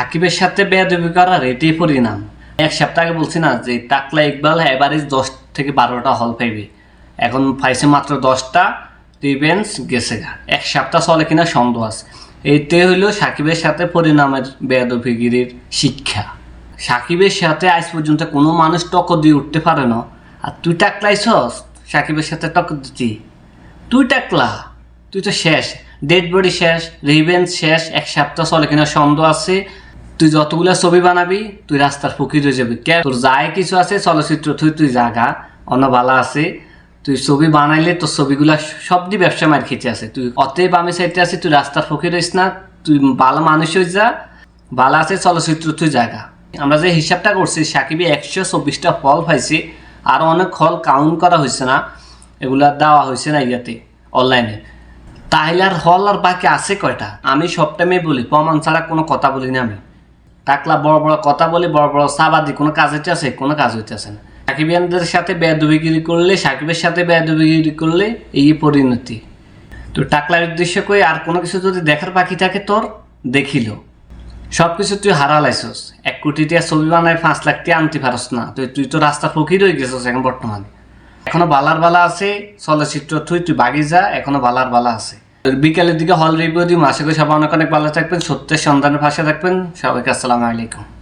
সাকিবের সাথে বেয়াদবি করার এটাই পরিণাম। এক সপ্তাহ আগে বলছি না যে টাকলা ইকবাল এভারেজ দশ থেকে বারোটা হল পাইবে। এখন পাইছে মাত্র দশটা রিভেন্স গেছে এক সপ্তাহ চলে কিনা সন্দেহ আছে। এইটাই হইল সাকিবের সাথে পরিণামের বেয়াদবিগিরির শিক্ষা। সাকিবের সাথে আজ পর্যন্ত কোনো মানুষ টক্কর দিয়ে উঠতে পারে না। আর তুই টাকলাইছস সাকিবের সাথে টক্কর দিতি তুই টাকলা তুই তো শেষ। ডেড বডি শেষ রিভেন্স শেষ, এক সপ্তাহ চলে কিনা সন্দেহ আছে। তুই যতগুলা ছবি বানাবি, তুই রাস্তার ফকির হয়ে যাবি। কে তোর যায় কিছু আছে, চলচ্চিত্র তুই তুই জাগা অন্য ভালো আছে। তুই ছবি বানাইলে তোর ছবিগুলা সব দিয়ে ব্যবসা মার খেতে আছে। তুই অতএব আমি চাইতে আছি, তুই রাস্তার ফকির হইস না, তুই ভালো মানুষ হয়ে যা ভালো আছে, চলচ্চিত্র তুই জায়গা আমরা যে হিসাবটা করছি, সাকিবি একশো চব্বিশটা ফল পাইছি আরও অনেক ফল কাউন্ট করা হয়েছে না, এগুলা দেওয়া হয়েছে না ইয়াতে অনলাইনে তাহলে আর হল আর বাকি আছে কয়টা? আমি সব টাইমে বলি, প্রমাণ ছাড়া কোনো কথা বলি না আমি। টাকলা বড় বড় কথা বলে, বড় বড় সাবাদি কোনো কাজ হইতেছে, কোনো কাজ হইতেছে না। সাকিবিয়ানদের সাথে বেদবিগিরি করলে, সাকিবের সাথে বেদবিগিরি করলে এই পরিণতি। তো টাকলার উদ্দেশ্য কই, আর কোনো কিছু যদি দেখার বাকি থাকে তোর, দেখিল। সব কিছু তুই হারালাইছস এক কোটি টিয়া ছবি বানায় পাঁচ লাখ টিয়া আনতে পারস না। তুই তুই তো রাস্তা ফকির হয়ে গেছিস এখন বর্তমানে। এখনও বালার বালা আছে, চলচ্চিত্র তুই তুই বাগি যা, এখনও বালার বালা আছে। বিকালের দিকে হল রিভিউ দিয়ে আশা করি সবাই অনেক অনেক ভালো থাকবেন, সত্যের সন্ধানের ভাষা থাকবেন। সবাইকে আসসালামু আলাইকুম।